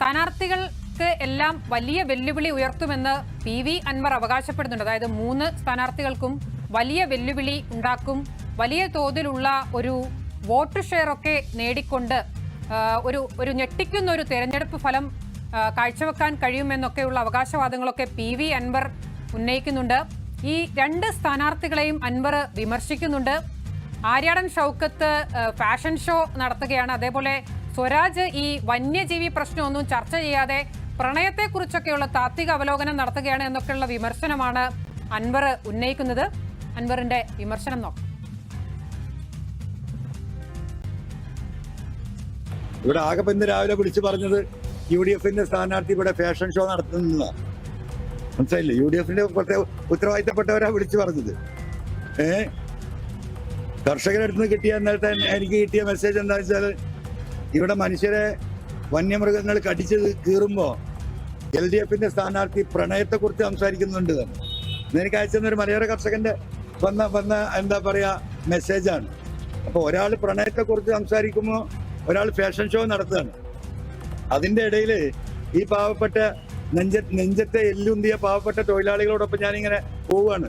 സ്ഥാനാർത്ഥികൾക്ക് എല്ലാം വലിയ വെല്ലുവിളി ഉയർത്തുമെന്ന് പി വി അൻവർ അവകാശപ്പെടുന്നുണ്ട്. അതായത് മൂന്ന് സ്ഥാനാർത്ഥികൾക്കും വലിയ വെല്ലുവിളി ഉണ്ടാക്കും. വലിയ തോതിലുള്ള ഒരു വോട്ട് ഷെയർ ഒക്കെ നേടിക്കൊണ്ട് ഒരു ഒരു ഞെട്ടിക്കുന്ന ഒരു തെരഞ്ഞെടുപ്പ് ഫലം കാഴ്ചവെക്കാൻ കഴിയുമെന്നൊക്കെയുള്ള അവകാശവാദങ്ങളൊക്കെ പി വി അൻവർ ഉന്നയിക്കുന്നുണ്ട്. ഈ രണ്ട് സ്ഥാനാർത്ഥികളെയും അൻവർ വിമർശിക്കുന്നുണ്ട്. ആര്യാടൻ ഷൗക്കത്ത് ഫാഷൻ ഷോ നടത്തുകയാണ്. അതേപോലെ സ്വരാജ് ഈ വന്യജീവി പ്രശ്നമൊന്നും ചർച്ച ചെയ്യാതെ പ്രണയത്തെക്കുറിച്ചൊക്കെയുള്ള താത്വിക അവലോകനം നടത്തുകയാണ് എന്നൊക്കെയുള്ള വിമർശനമാണ് അൻവർ ഉന്നയിക്കുന്നത്. അൻവറിന്റെ വിമർശനം നോക്കാം. ഇവിടെ ആകെ ഇന്ന് രാവിലെ വിളിച്ചു പറഞ്ഞത് യു ഡി എഫിന്റെ സ്ഥാനാർത്ഥി ഇവിടെ ഫാഷൻ ഷോ നടത്തുന്നതാണ് മനസ്സിലായില്ലേ? യു ഡി എഫിന്റെ ഉത്തരവാദിത്തപ്പെട്ടവരാ വിളിച്ചു പറഞ്ഞത്. ഏ? കർഷകരുടെ അടുത്ത് നിന്ന് കിട്ടിയ നേരത്തെ എനിക്ക് കിട്ടിയ മെസ്സേജ് എന്താ വെച്ചാൽ ഇവിടെ മനുഷ്യരെ വന്യമൃഗങ്ങൾ കടിച്ച് കീറുമ്പോൾ എൽ ഡി എഫിന്റെ സ്ഥാനാർത്ഥി പ്രണയത്തെ കുറിച്ച് സംസാരിക്കുന്നുണ്ട് എനിക്ക് അയച്ചെന്ന ഒരു മലയോര കർഷകന്റെ വന്ന വന്ന എന്താ പറയാ മെസ്സേജാണ് അപ്പോൾ ഒരാൾ പ്രണയത്തെ കുറിച്ച് സംസാരിക്കുമ്പോൾ ഒരാൾ ഫാഷൻ ഷോ നടത്തുകയാണ്. അതിന്റെ ഇടയിൽ ഈ പാവപ്പെട്ട നെഞ്ച നെഞ്ചത്തെ എല്ലുന്തിയ പാവപ്പെട്ട തൊഴിലാളികളോടൊപ്പം ഞാനിങ്ങനെ പോവുകയാണ്.